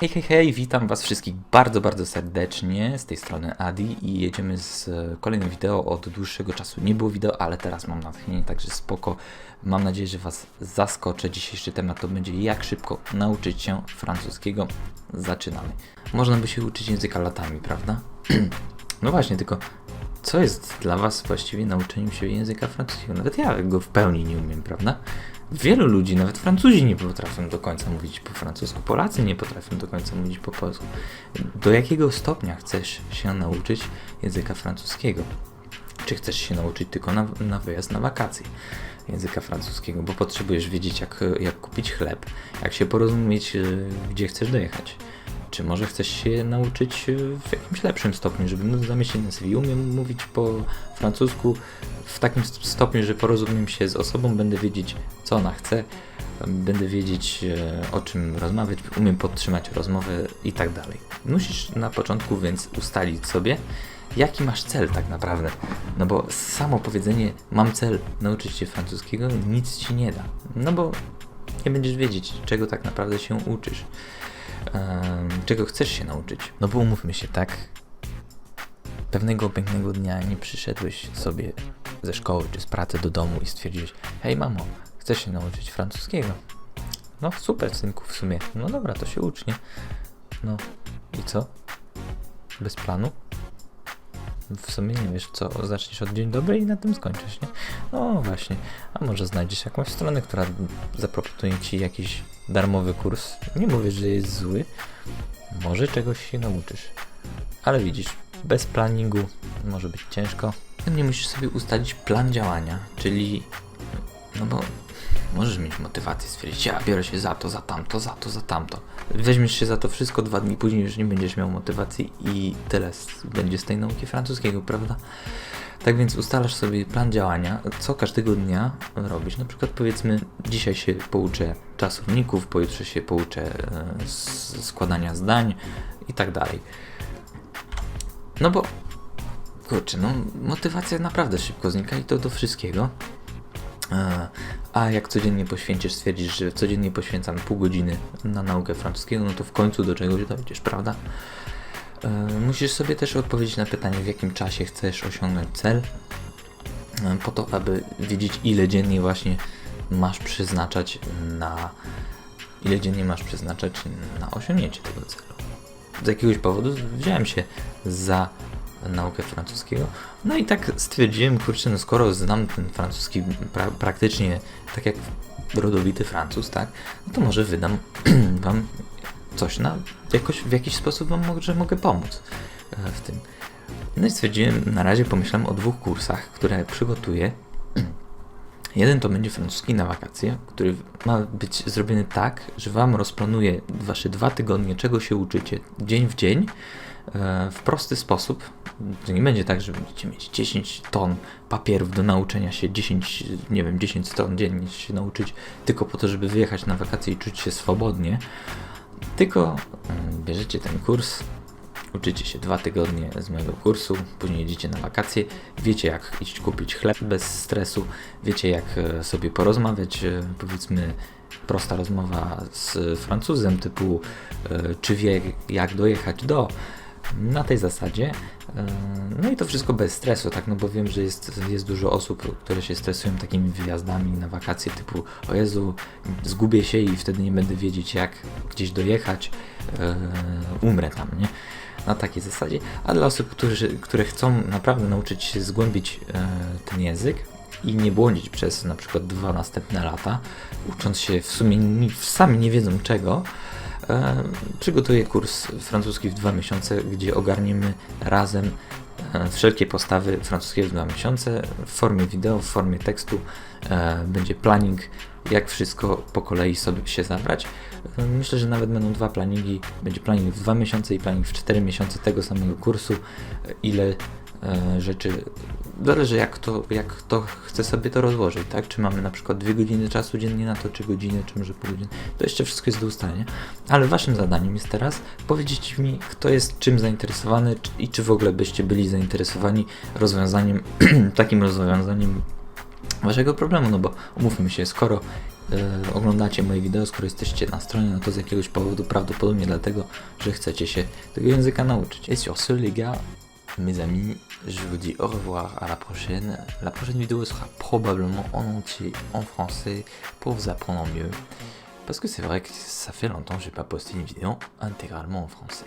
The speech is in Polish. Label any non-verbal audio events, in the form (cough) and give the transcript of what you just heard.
Hej, hej, hej, witam Was wszystkich bardzo, bardzo serdecznie. Z tej strony Adi i jedziemy z e, kolejnym wideo. Od dłuższego czasu nie było wideo, ale teraz mam natchnienie, także spoko. Mam nadzieję, że Was zaskoczę. Dzisiejszy temat to będzie jak szybko nauczyć się francuskiego. Zaczynamy. Można by się uczyć języka latami, prawda? (clears throat) no właśnie, tylko co jest dla Was właściwie nauczeniem się języka francuskiego? Nawet ja go w pełni nie umiem, prawda? Wielu ludzi, nawet Francuzi nie potrafią do końca mówić po francusku, Polacy nie potrafią do końca mówić po polsku. Do jakiego stopnia chcesz się nauczyć języka francuskiego? Czy chcesz się nauczyć tylko na, na wyjazd na wakacje języka francuskiego, bo potrzebujesz wiedzieć, jak, jak kupić chleb, jak się porozumieć, y, gdzie chcesz dojechać. Czy może chcesz się nauczyć y, w jakimś lepszym stopniu, żeby no, zamieścić na CV? Umiem mówić po francusku w takim stopniu, że porozumiem się z osobą, będę wiedzieć, co ona chce, będę wiedzieć, e, o czym rozmawiać, umiem podtrzymać rozmowę i tak dalej. Musisz na początku więc ustalić sobie, jaki masz cel tak naprawdę. No bo samo powiedzenie mam cel nauczyć się francuskiego nic ci nie da. No bo nie będziesz wiedzieć, czego tak naprawdę się uczysz. Czego chcesz się nauczyć. No bo umówmy się, tak? Pewnego pięknego dnia nie przyszedłeś sobie ze szkoły czy z pracy do domu i stwierdziłeś, hej mamo, chcesz się nauczyć francuskiego? No super synku w sumie. No dobra, to się ucz, nie? No i co? Bez planu? W sumie nie wiesz co, zaczniesz od dzień dobry i na tym skończysz, nie? No właśnie, a może znajdziesz jakąś stronę, która zaproponuje ci jakiś darmowy kurs. Nie mówię, że jest zły, może czegoś się nauczysz. Ale widzisz, bez planningu może być ciężko. Nie musisz sobie ustalić plan działania, czyli no bo możesz mieć motywację, stwierdzić, ja biorę się za to, za tamto, za to, za tamto. Weźmiesz się za to wszystko, dwa dni później już nie będziesz miał motywacji i tyle będzie z tej nauki francuskiego, prawda? Tak więc ustalasz sobie plan działania, co każdego dnia robisz. Na przykład powiedzmy, dzisiaj się pouczę czasowników, pojutrze się pouczę e, składania zdań i tak dalej. No bo, kurczę, no motywacja naprawdę szybko znika i to do wszystkiego. A jak codziennie poświęcisz, stwierdzisz, że codziennie poświęcam pół godziny na naukę francuskiego, no to w końcu do czegoś dojdziesz, prawda? E, Musisz sobie też odpowiedzieć na pytanie, w jakim czasie chcesz osiągnąć cel, e, po to, aby wiedzieć, ile dziennie właśnie masz przeznaczać na. ile dziennie masz przeznaczać na osiągnięcie tego celu. Z jakiegoś powodu wziąłem się za naukę francuskiego. No i tak stwierdziłem, kurczę, no skoro znam ten francuski pra praktycznie tak jak rodowity Francuz, tak, no to może wydam (clears throat) wam coś na, jakoś, w jakiś sposób wam może mogę pomóc e, w tym. No i stwierdziłem, na razie pomyślałem o dwóch kursach, które przygotuję. (clears throat) Jeden to będzie francuski na wakacje, który ma być zrobiony tak, że Wam rozplanuje Wasze dwa tygodnie, czego się uczycie dzień w dzień, w prosty sposób. To nie będzie tak, że będziecie mieć 10 ton papierów do nauczenia się, 10, nie wiem, 10 stron dziennie się nauczyć, tylko po to, żeby wyjechać na wakacje i czuć się swobodnie. Tylko mm, bierzecie ten kurs, uczycie się dwa tygodnie z mojego kursu, później jedziecie na wakacje, wiecie jak iść kupić chleb bez stresu, wiecie jak e, sobie porozmawiać, e, powiedzmy prosta rozmowa z Francuzem typu e, czy wie jak dojechać do, na tej zasadzie. E, No i to wszystko bez stresu, tak, no bo wiem, że jest, jest dużo osób, które się stresują takimi wyjazdami na wakacje typu o Jezu, zgubię się i wtedy nie będę wiedzieć jak gdzieś dojechać, e, umrę tam, nie? Na takiej zasadzie. A dla osób, którzy, które chcą naprawdę nauczyć się zgłębić e, ten język i nie błądzić przez na przykład dwa następne lata, ucząc się w sumie sami nie wiedzą czego, przygotuję kurs francuski w dwa miesiące, gdzie ogarniemy razem e, wszelkie postawy francuskiego w dwa miesiące w formie wideo, w formie tekstu. E, będzie planning, jak wszystko po kolei sobie się zabrać. E, Myślę, że nawet będą dwa planningi. Będzie planning w dwa miesiące i planning w cztery miesiące tego samego kursu. Ile rzeczy. Zależy jak to, jak to chce sobie to rozłożyć, tak? Czy mamy na przykład dwie godziny czasu dziennie na to, czy godzinę, czy może pół godziny. To jeszcze wszystko jest do ustalenia. Ale waszym zadaniem jest teraz powiedzieć mi, kto jest czym zainteresowany i czy w ogóle byście byli zainteresowani rozwiązaniem, (clears throat) takim rozwiązaniem waszego problemu, no bo umówmy się, skoro e, oglądacie moje wideo, skoro jesteście na stronie, no to z jakiegoś powodu, prawdopodobnie dlatego, że chcecie się tego języka nauczyć. Et sur mes amis, je vous dis au revoir à la prochaine. La prochaine vidéo sera probablement en entier en français pour vous apprendre mieux. Parce que c'est vrai que ça fait longtemps que j'ai pas posté une vidéo intégralement en français.